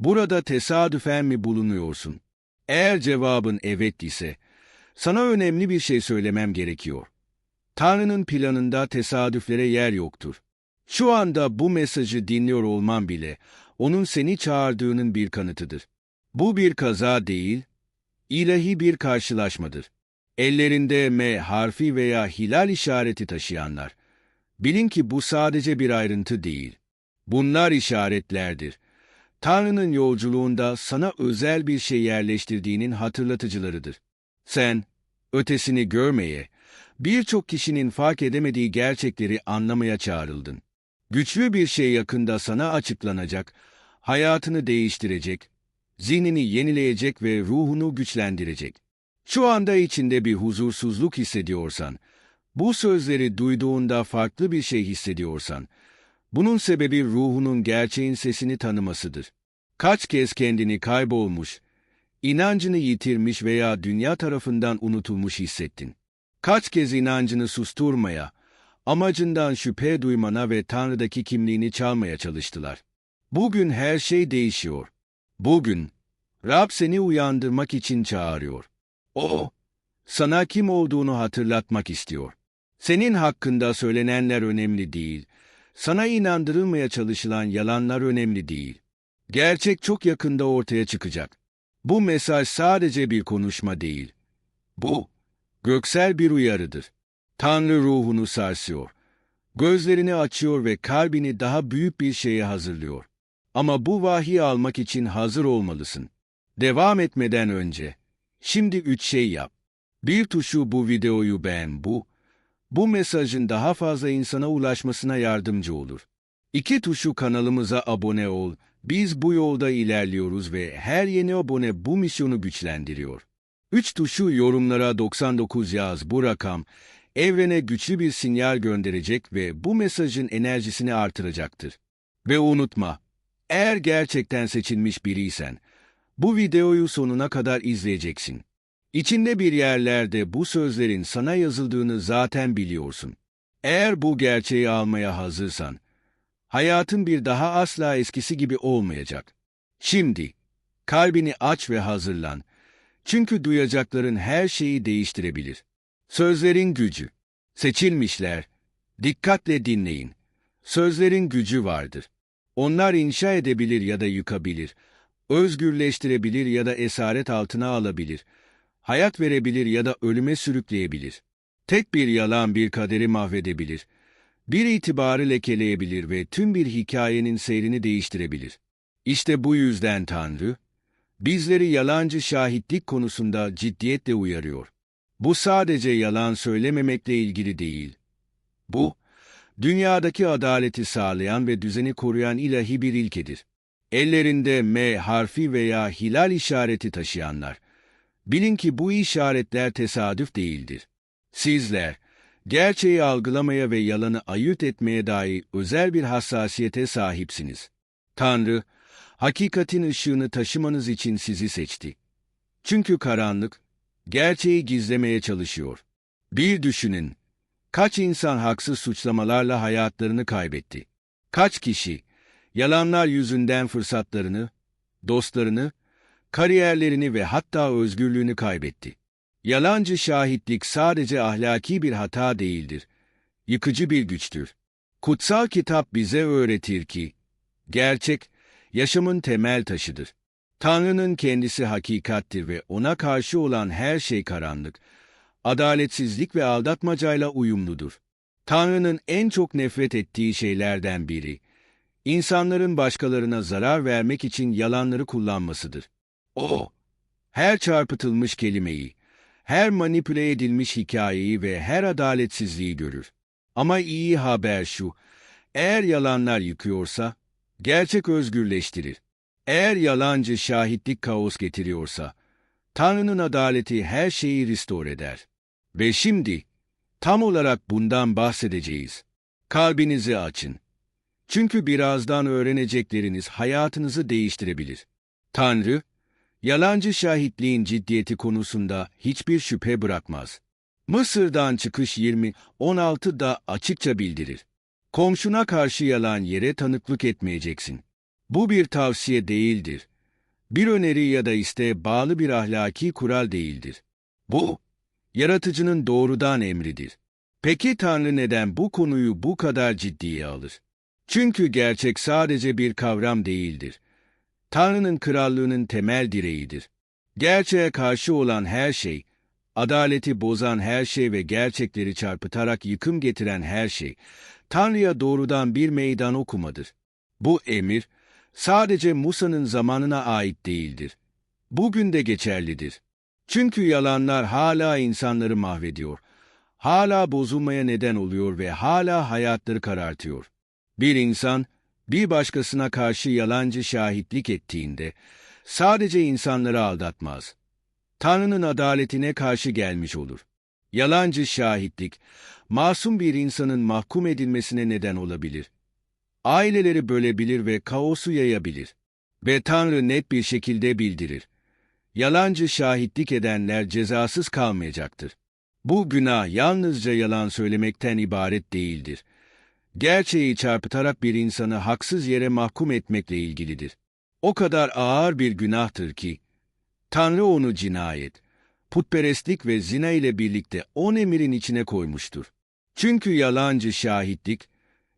Burada tesadüfen mi bulunuyorsun? Eğer cevabın evet ise, sana önemli bir şey söylemem gerekiyor. Tanrı'nın planında tesadüflere yer yoktur. Şu anda bu mesajı dinliyor olman bile, onun seni çağırdığının bir kanıtıdır. Bu bir kaza değil, ilahi bir karşılaşmadır. Ellerinde M harfi veya hilal işareti taşıyanlar. Bilin ki bu sadece bir ayrıntı değil. Bunlar işaretlerdir. Tanrı'nın yolculuğunda sana özel bir şey yerleştirdiğinin hatırlatıcılarıdır. Sen, ötesini görmeye, birçok kişinin fark edemediği gerçekleri anlamaya çağrıldın. Güçlü bir şey yakında sana açıklanacak, hayatını değiştirecek, zihnini yenileyecek ve ruhunu güçlendirecek. Şu anda içinde bir huzursuzluk hissediyorsan, bu sözleri duyduğunda farklı bir şey hissediyorsan, bunun sebebi ruhunun gerçeğin sesini tanımasıdır. Kaç kez kendini kaybolmuş, inancını yitirmiş veya dünya tarafından unutulmuş hissettin. Kaç kez inancını susturmaya, amacından şüphe duymana ve Tanrı'daki kimliğini çalmaya çalıştılar. Bugün her şey değişiyor. Bugün, Rab seni uyandırmak için çağırıyor. O, sana kim olduğunu hatırlatmak istiyor. Senin hakkında söylenenler önemli değil. Sana inandırılmaya çalışılan yalanlar önemli değil. Gerçek çok yakında ortaya çıkacak. Bu mesaj sadece bir konuşma değil. Bu, göksel bir uyarıdır. Tanrı ruhunu sarsıyor. Gözlerini açıyor ve kalbini daha büyük bir şeye hazırlıyor. Ama bu vahiy almak için hazır olmalısın. Devam etmeden önce, şimdi üç şey yap. Bir tuşu bu videoyu beğen bu, bu mesajın daha fazla insana ulaşmasına yardımcı olur. İki tuşu kanalımıza abone ol, biz bu yolda ilerliyoruz ve her yeni abone bu misyonu güçlendiriyor. Üç tuşu yorumlara 99 yaz bu rakam, evrene güçlü bir sinyal gönderecek ve bu mesajın enerjisini artıracaktır. Ve unutma, eğer gerçekten seçilmiş biriysen, bu videoyu sonuna kadar izleyeceksin. İçinde bir yerlerde bu sözlerin sana yazıldığını zaten biliyorsun. Eğer bu gerçeği almaya hazırsan, hayatın bir daha asla eskisi gibi olmayacak. Şimdi, kalbini aç ve hazırlan. Çünkü duyacakların her şeyi değiştirebilir. Sözlerin gücü. Seçilmişler. Dikkatle dinleyin. Sözlerin gücü vardır. Onlar inşa edebilir ya da yıkabilir. Özgürleştirebilir ya da esaret altına alabilir. Hayat verebilir ya da ölüme sürükleyebilir. Tek bir yalan bir kaderi mahvedebilir. Bir itibarı lekeleyebilir ve tüm bir hikayenin seyrini değiştirebilir. İşte bu yüzden Tanrı, bizleri yalancı şahitlik konusunda ciddiyetle uyarıyor. Bu sadece yalan söylememekle ilgili değil. Bu, dünyadaki adaleti sağlayan ve düzeni koruyan ilahi bir ilkedir. Ellerinde M harfi veya hilal işareti taşıyanlar, bilin ki bu işaretler tesadüf değildir. Sizler, gerçeği algılamaya ve yalanı ayırt etmeye dair özel bir hassasiyete sahipsiniz. Tanrı, hakikatin ışığını taşımanız için sizi seçti. Çünkü karanlık, gerçeği gizlemeye çalışıyor. Bir düşünün, kaç insan haksız suçlamalarla hayatlarını kaybetti? Kaç kişi, yalanlar yüzünden fırsatlarını, dostlarını, kariyerlerini ve hatta özgürlüğünü kaybetti? Yalancı şahitlik sadece ahlaki bir hata değildir, yıkıcı bir güçtür. Kutsal kitap bize öğretir ki, gerçek, yaşamın temel taşıdır. Tanrı'nın kendisi hakikattir ve ona karşı olan her şey karanlık, adaletsizlik ve aldatmacayla uyumludur. Tanrı'nın en çok nefret ettiği şeylerden biri, insanların başkalarına zarar vermek için yalanları kullanmasıdır. O, her çarpıtılmış kelimeyi, her manipüle edilmiş hikayeyi ve her adaletsizliği görür. Ama iyi haber şu, eğer yalanlar yıkıyorsa, gerçek özgürleştirir. Eğer yalancı şahitlik kaos getiriyorsa, Tanrı'nın adaleti her şeyi restore eder. Ve şimdi, tam olarak bundan bahsedeceğiz. Kalbinizi açın. Çünkü birazdan öğrenecekleriniz hayatınızı değiştirebilir. Tanrı, yalancı şahitliğin ciddiyeti konusunda hiçbir şüphe bırakmaz. Mısır'dan çıkış 20-16'da açıkça bildirir. Komşuna karşı yalan yere tanıklık etmeyeceksin. Bu bir tavsiye değildir. Bir öneri ya da isteğe bağlı bir ahlaki kural değildir. Bu, yaratıcının doğrudan emridir. Peki Tanrı neden bu konuyu bu kadar ciddiye alır? Çünkü gerçek sadece bir kavram değildir. Tanrı'nın krallığının temel direğidir. Gerçeğe karşı olan her şey, adaleti bozan her şey ve gerçekleri çarpıtarak yıkım getiren her şey, Tanrı'ya doğrudan bir meydan okumadır. Bu emir, sadece Musa'nın zamanına ait değildir. Bugün de geçerlidir. Çünkü yalanlar hala insanları mahvediyor, hala bozulmaya neden oluyor ve hala hayatları karartıyor. Bir insan, bir başkasına karşı yalancı şahitlik ettiğinde, sadece insanları aldatmaz. Tanrı'nın adaletine karşı gelmiş olur. Yalancı şahitlik, masum bir insanın mahkum edilmesine neden olabilir. Aileleri bölebilir ve kaosu yayabilir. Ve Tanrı net bir şekilde bildirir. Yalancı şahitlik edenler cezasız kalmayacaktır. Bu günah yalnızca yalan söylemekten ibaret değildir. Gerçeği çarpıtarak bir insanı haksız yere mahkum etmekle ilgilidir. O kadar ağır bir günahtır ki, Tanrı onu cinayet, putperestlik ve zina ile birlikte on emirin içine koymuştur. Çünkü yalancı şahitlik,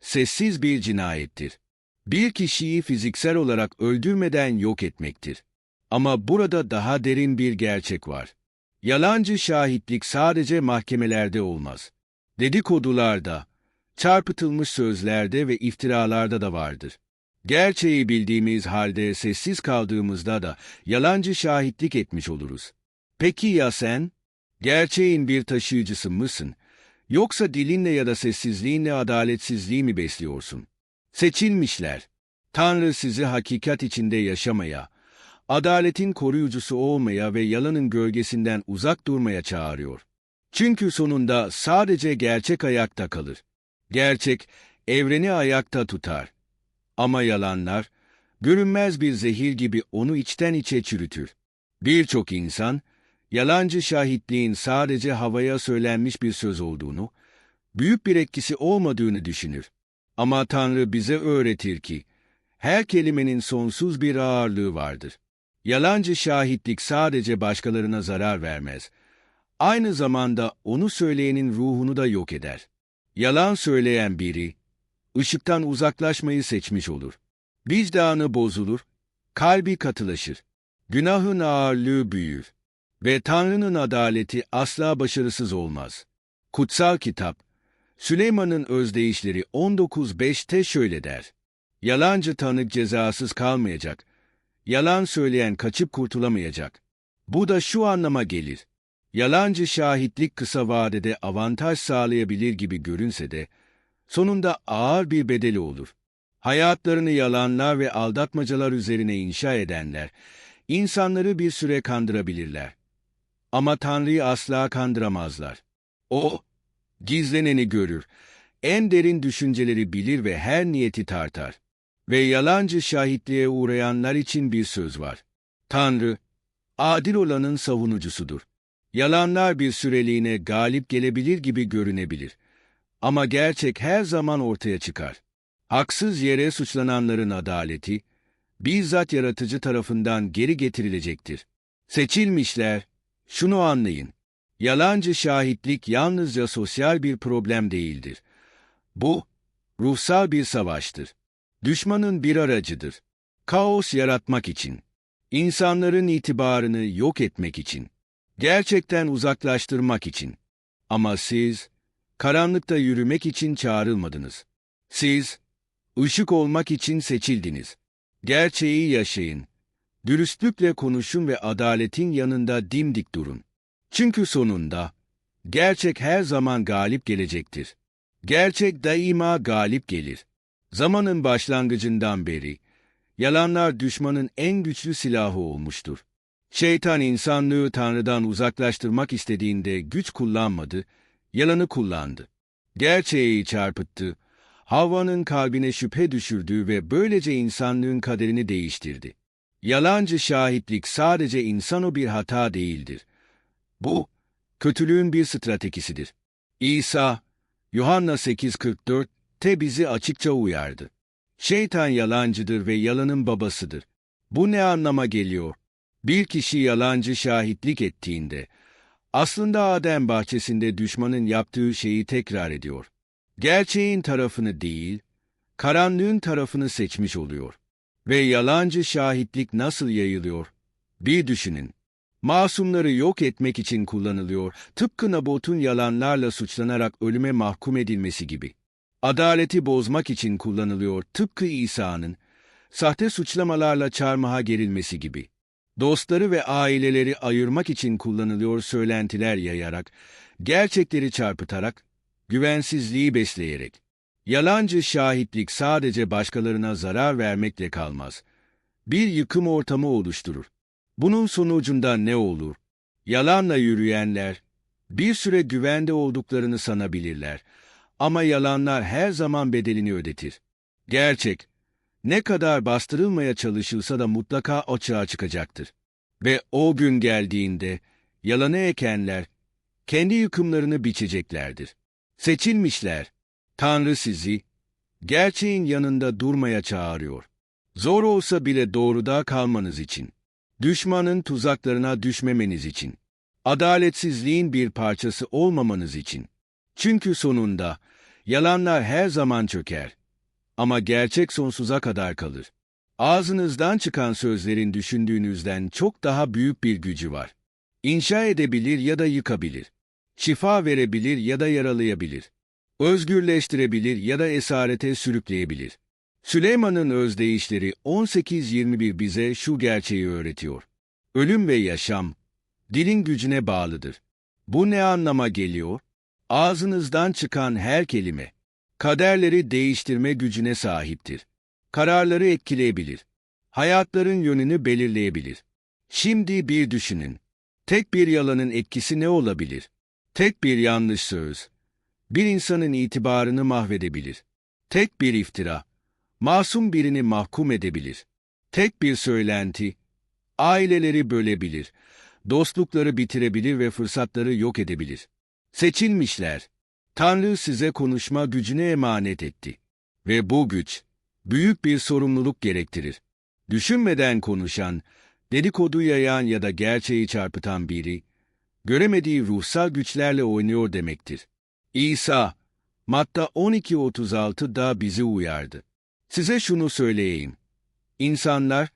sessiz bir cinayettir. Bir kişiyi fiziksel olarak öldürmeden yok etmektir. Ama burada daha derin bir gerçek var. Yalancı şahitlik sadece mahkemelerde olmaz. Dedikodularda, çarpıtılmış sözlerde ve iftiralarda da vardır. Gerçeği bildiğimiz halde sessiz kaldığımızda da yalancı şahitlik etmiş oluruz. Peki ya sen? Gerçeğin bir taşıyıcısı mısın? Yoksa dilinle ya da sessizliğinle adaletsizliği mi besliyorsun? Seçilmişler. Tanrı sizi hakikat içinde yaşamaya, adaletin koruyucusu olmaya ve yalanın gölgesinden uzak durmaya çağırıyor. Çünkü sonunda sadece gerçek ayakta kalır. Gerçek, evreni ayakta tutar. Ama yalanlar, görünmez bir zehir gibi onu içten içe çürütür. Birçok insan, yalancı şahitliğin sadece havaya söylenmiş bir söz olduğunu, büyük bir etkisi olmadığını düşünür. Ama Tanrı bize öğretir ki, her kelimenin sonsuz bir ağırlığı vardır. Yalancı şahitlik sadece başkalarına zarar vermez. Aynı zamanda onu söyleyenin ruhunu da yok eder. Yalan söyleyen biri, ışıktan uzaklaşmayı seçmiş olur. Vicdanı bozulur, kalbi katılaşır. Günahın ağırlığı büyür ve Tanrı'nın adaleti asla başarısız olmaz. Kutsal Kitap, Süleyman'ın özdeyişleri 19.5'te şöyle der. Yalancı tanık cezasız kalmayacak, yalan söyleyen kaçıp kurtulamayacak. Bu da şu anlama gelir. Yalancı şahitlik kısa vadede avantaj sağlayabilir gibi görünse de, sonunda ağır bir bedeli olur. Hayatlarını yalanlar ve aldatmacalar üzerine inşa edenler, insanları bir süre kandırabilirler. Ama Tanrı'yı asla kandıramazlar. O, gizleneni görür, en derin düşünceleri bilir ve her niyeti tartar. Ve yalancı şahitliğe uğrayanlar için bir söz var. Tanrı, adil olanın savunucusudur. Yalanlar bir süreliğine galip gelebilir gibi görünebilir. Ama gerçek her zaman ortaya çıkar. Haksız yere suçlananların adaleti, bizzat yaratıcı tarafından geri getirilecektir. Seçilmişler, şunu anlayın. Yalancı şahitlik yalnızca sosyal bir problem değildir. Bu, ruhsal bir savaştır. Düşmanın bir aracıdır. Kaos yaratmak için. insanların itibarını yok etmek için. Gerçekten uzaklaştırmak için. Ama siz, karanlıkta yürümek için çağrılmadınız. Siz, ışık olmak için seçildiniz. Gerçeği yaşayın. Dürüstlükle konuşun ve adaletin yanında dimdik durun. Çünkü sonunda, gerçek her zaman galip gelecektir. Gerçek daima galip gelir. Zamanın başlangıcından beri, yalanlar düşmanın en güçlü silahı olmuştur. Şeytan insanlığı Tanrı'dan uzaklaştırmak istediğinde güç kullanmadı, yalanı kullandı. Gerçeği çarpıttı, Havva'nın kalbine şüphe düşürdü ve böylece insanlığın kaderini değiştirdi. Yalancı şahitlik sadece insano bir hata değildir. Bu, kötülüğün bir stratejisidir. İsa, Yuhanna 8.44 te bizi açıkça uyardı. Şeytan yalancıdır ve yalanın babasıdır. Bu ne anlama geliyor? Bir kişi yalancı şahitlik ettiğinde, aslında Adem bahçesinde düşmanın yaptığı şeyi tekrar ediyor. Gerçeğin tarafını değil, karanlığın tarafını seçmiş oluyor. Ve yalancı şahitlik nasıl yayılıyor? Bir düşünün. Masumları yok etmek için kullanılıyor, tıpkı Nabot'un yalanlarla suçlanarak ölüme mahkum edilmesi gibi. Adaleti bozmak için kullanılıyor, tıpkı İsa'nın, sahte suçlamalarla çarmıha gerilmesi gibi. Dostları ve aileleri ayırmak için kullanılıyor söylentiler yayarak, gerçekleri çarpıtarak, güvensizliği besleyerek. Yalancı şahitlik sadece başkalarına zarar vermekle kalmaz. Bir yıkım ortamı oluşturur. Bunun sonucunda ne olur? Yalanla yürüyenler, bir süre güvende olduklarını sanabilirler. Ama yalanlar her zaman bedelini ödetir. Gerçek, ne kadar bastırılmaya çalışılsa da mutlaka açığa çıkacaktır. Ve o gün geldiğinde yalanı ekenler kendi yıkımlarını biçeceklerdir. Seçilmişler, Tanrı sizi gerçeğin yanında durmaya çağırıyor. Zor olsa bile doğruda kalmanız için. Düşmanın tuzaklarına düşmemeniz için. Adaletsizliğin bir parçası olmamanız için. Çünkü sonunda yalanlar her zaman çöker. Ama gerçek sonsuza kadar kalır. Ağzınızdan çıkan sözlerin düşündüğünüzden çok daha büyük bir gücü var. İnşa edebilir ya da yıkabilir. Şifa verebilir ya da yaralayabilir. Özgürleştirebilir ya da esarete sürükleyebilir. Süleyman'ın özdeyişleri 18-21 bize şu gerçeği öğretiyor. Ölüm ve yaşam, dilin gücüne bağlıdır. Bu ne anlama geliyor? Ağzınızdan çıkan her kelime, kaderleri değiştirme gücüne sahiptir. Kararları etkileyebilir. Hayatların yönünü belirleyebilir. Şimdi bir düşünün. Tek bir yalanın etkisi ne olabilir? Tek bir yanlış söz, bir insanın itibarını mahvedebilir. Tek bir iftira, masum birini mahkum edebilir. Tek bir söylenti, aileleri bölebilir, dostlukları bitirebilir ve fırsatları yok edebilir. Seçilmişler, Tanrı size konuşma gücüne emanet etti. Ve bu güç, büyük bir sorumluluk gerektirir. Düşünmeden konuşan, dedikodu yayan ya da gerçeği çarpıtan biri, göremediği ruhsal güçlerle oynuyor demektir. İsa, Matta 12.36'da bizi uyardı. Size şunu söyleyeyim. İnsanlar,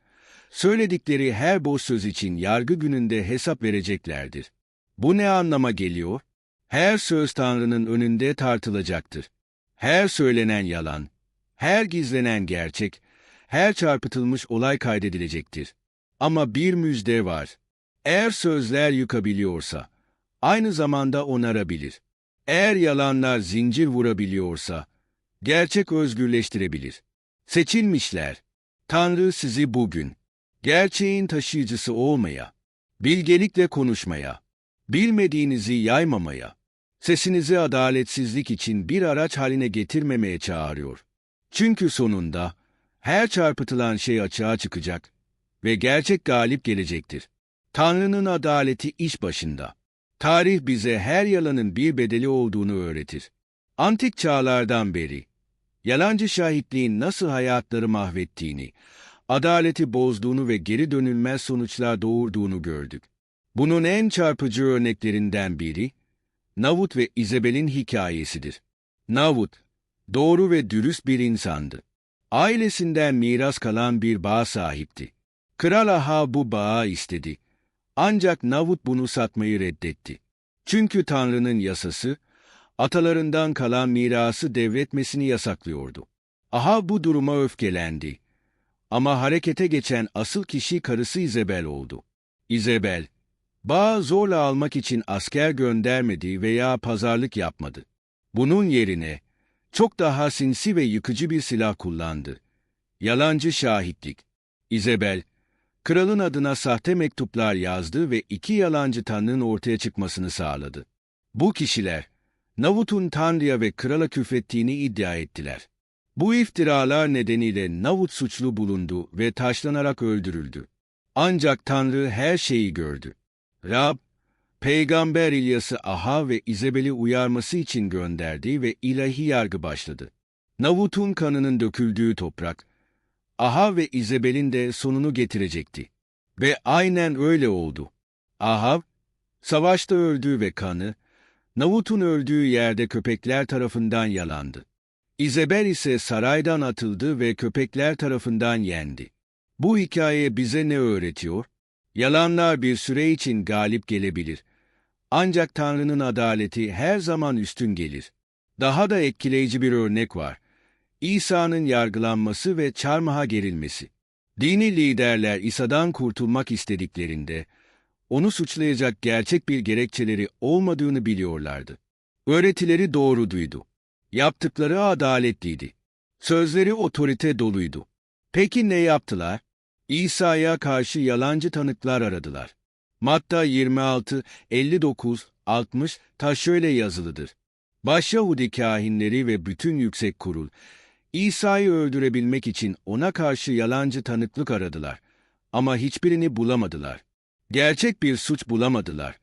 söyledikleri her boş söz için yargı gününde hesap vereceklerdir. Bu ne anlama geliyor? Her söz Tanrı'nın önünde tartılacaktır. Her söylenen yalan, her gizlenen gerçek, her çarpıtılmış olay kaydedilecektir. Ama bir müjde var. Eğer sözler yıkabiliyorsa, aynı zamanda onarabilir. Eğer yalanlar zincir vurabiliyorsa, gerçek özgürleştirebilir. Seçilmişler. Tanrı sizi bugün, gerçeğin taşıyıcısı olmaya, bilgelikle konuşmaya, bilmediğinizi yaymamaya, sesinizi adaletsizlik için bir araç haline getirmemeye çağırıyor. Çünkü sonunda her çarpıtılan şey açığa çıkacak ve gerçek galip gelecektir. Tanrı'nın adaleti iş başında. Tarih bize her yalanın bir bedeli olduğunu öğretir. Antik çağlardan beri, yalancı şahitliğin nasıl hayatları mahvettiğini, adaleti bozduğunu ve geri dönülmez sonuçlar doğurduğunu gördük. Bunun en çarpıcı örneklerinden biri, Navut ve İzabel'in hikayesidir. Navut, doğru ve dürüst bir insandı. Ailesinden miras kalan bir bağ sahipti. Kral Aha bu bağı istedi ancak Navut bunu satmayı reddetti. Çünkü Tanrı'nın yasası, atalarından kalan mirası devretmesini yasaklıyordu. Aha bu duruma öfkelendi. Ama harekete geçen asıl kişi karısı İzebel oldu. İzebel, bağı zorla almak için asker göndermedi veya pazarlık yapmadı. Bunun yerine çok daha sinsi ve yıkıcı bir silah kullandı. Yalancı şahitlik. İzebel, kralın adına sahte mektuplar yazdı ve iki yalancı tanrının ortaya çıkmasını sağladı. Bu kişiler, Navut'un Tanrı'ya ve krala küfrettiğini iddia ettiler. Bu iftiralar nedeniyle Navut suçlu bulundu ve taşlanarak öldürüldü. Ancak Tanrı her şeyi gördü. Rab, Peygamber İlyas'ı Aha ve İzebel'i uyarması için gönderdi ve ilahi yargı başladı. Navut'un kanının döküldüğü toprak, Ahav ve İzebel'in de sonunu getirecekti. Ve aynen öyle oldu. Ahav, savaşta öldü ve kanı, Navut'un öldüğü yerde köpekler tarafından yalandı. İzebel ise saraydan atıldı ve köpekler tarafından yendi. Bu hikaye bize ne öğretiyor? Yalanlar bir süre için galip gelebilir. Ancak Tanrı'nın adaleti her zaman üstün gelir. Daha da etkileyici bir örnek var. İsa'nın yargılanması ve çarmıha gerilmesi. Dini liderler İsa'dan kurtulmak istediklerinde, onu suçlayacak gerçek bir gerekçeleri olmadığını biliyorlardı. Öğretileri doğruduydu. Yaptıkları adaletliydi. Sözleri otorite doluydu. Peki ne yaptılar? İsa'ya karşı yalancı tanıklar aradılar. Matta 26, 59, 60 ta şöyle yazılıdır. Başyahudi kahinleri ve bütün yüksek kurul, İsa'yı öldürebilmek için ona karşı yalancı tanıklık aradılar. Ama hiçbirini bulamadılar. Gerçek bir suç bulamadılar.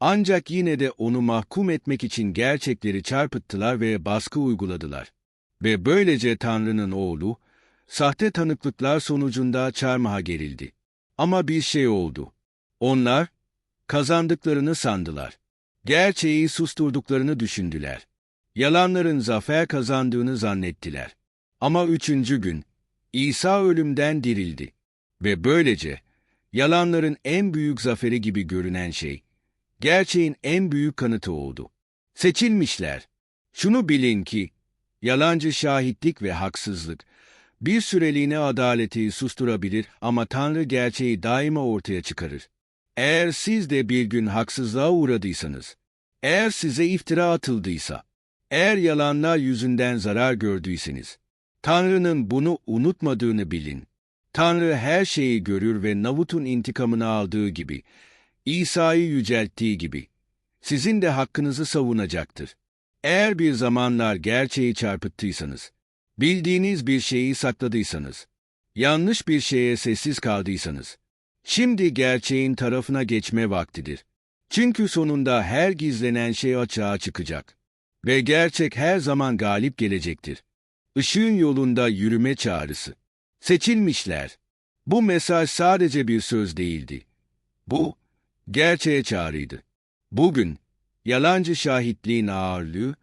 Ancak yine de onu mahkum etmek için gerçekleri çarpıttılar ve baskı uyguladılar. Ve böylece Tanrı'nın oğlu, sahte tanıklıklar sonucunda çarmıha gerildi. Ama bir şey oldu. Onlar, kazandıklarını sandılar. Gerçeği susturduklarını düşündüler. Yalanların zafer kazandığını zannettiler. Ama üçüncü gün, İsa ölümden dirildi. Ve böylece, yalanların en büyük zaferi gibi görünen şey, gerçeğin en büyük kanıtı oldu. Seçilmişler. Şunu bilin ki, yalancı şahitlik ve haksızlık, bir süreliğine adaleti susturabilir ama Tanrı gerçeği daima ortaya çıkarır. Eğer siz de bir gün haksızlığa uğradıysanız, eğer size iftira atıldıysa, eğer yalanlar yüzünden zarar gördüyseniz, Tanrı'nın bunu unutmadığını bilin. Tanrı her şeyi görür ve Navut'un intikamını aldığı gibi, İsa'yı yücelttiği gibi, sizin de hakkınızı savunacaktır. Eğer bir zamanlar gerçeği çarpıttıysanız, bildiğiniz bir şeyi sakladıysanız, yanlış bir şeye sessiz kaldıysanız, şimdi gerçeğin tarafına geçme vaktidir. Çünkü sonunda her gizlenen şey açığa çıkacak. Ve gerçek her zaman galip gelecektir. Işığın yolunda yürüme çağrısı. Seçilmişler. Bu mesaj sadece bir söz değildi. Bu, gerçeğe çağrıydı. Bugün, yalancı şahitliğin ağırlığı,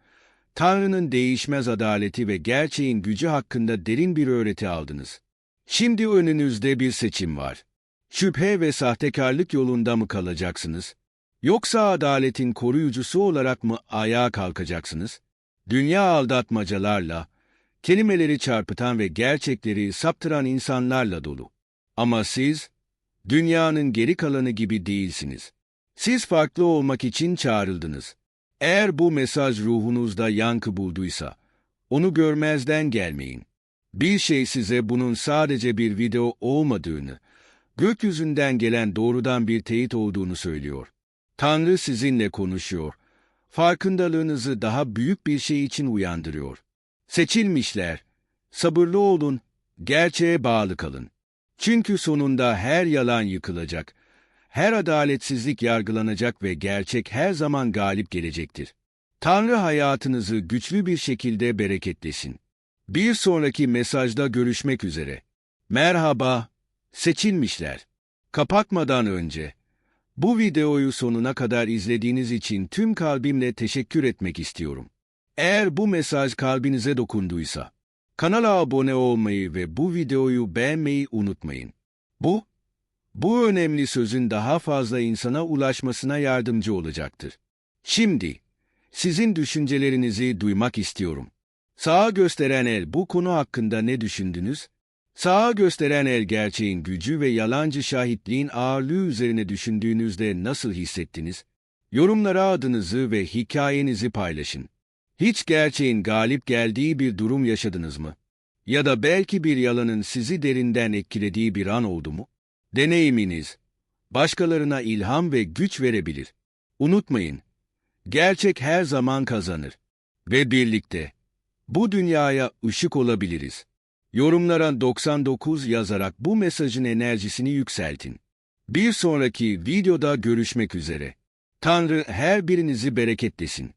Tanrı'nın değişmez adaleti ve gerçeğin gücü hakkında derin bir öğreti aldınız. Şimdi önünüzde bir seçim var. Şüphe ve sahtekarlık yolunda mı kalacaksınız? Yoksa adaletin koruyucusu olarak mı ayağa kalkacaksınız? Dünya aldatmacalarla, kelimeleri çarpıtan ve gerçekleri saptıran insanlarla dolu. Ama siz, dünyanın geri kalanı gibi değilsiniz. Siz farklı olmak için çağrıldınız. Eğer bu mesaj ruhunuzda yankı bulduysa, onu görmezden gelmeyin. Bir şey size bunun sadece bir video olmadığını, gökyüzünden gelen doğrudan bir teyit olduğunu söylüyor. Tanrı sizinle konuşuyor. Farkındalığınızı daha büyük bir şey için uyandırıyor. Seçilmişler. Sabırlı olun, gerçeğe bağlı kalın. Çünkü sonunda her yalan yıkılacak, her adaletsizlik yargılanacak ve gerçek her zaman galip gelecektir. Tanrı hayatınızı güçlü bir şekilde bereketlesin. Bir sonraki mesajda görüşmek üzere. Merhaba, seçilmişler. Kapatmadan önce, bu videoyu sonuna kadar izlediğiniz için tüm kalbimle teşekkür etmek istiyorum. Eğer bu mesaj kalbinize dokunduysa, kanala abone olmayı ve bu videoyu beğenmeyi unutmayın. Bu, bu önemli sözün daha fazla insana ulaşmasına yardımcı olacaktır. Şimdi, sizin düşüncelerinizi duymak istiyorum. Sağa gösteren el bu konu hakkında ne düşündünüz? Sağa gösteren el gerçeğin gücü ve yalancı şahitliğin ağırlığı üzerine düşündüğünüzde nasıl hissettiniz? Yorumlara adınızı ve hikayenizi paylaşın. Hiç gerçeğin galip geldiği bir durum yaşadınız mı? Ya da belki bir yalanın sizi derinden etkilediği bir an oldu mu? Deneyiminiz, başkalarına ilham ve güç verebilir. Unutmayın, gerçek her zaman kazanır. Ve birlikte, bu dünyaya ışık olabiliriz. Yorumlara 99 yazarak bu mesajın enerjisini yükseltin. Bir sonraki videoda görüşmek üzere. Tanrı her birinizi bereketlesin.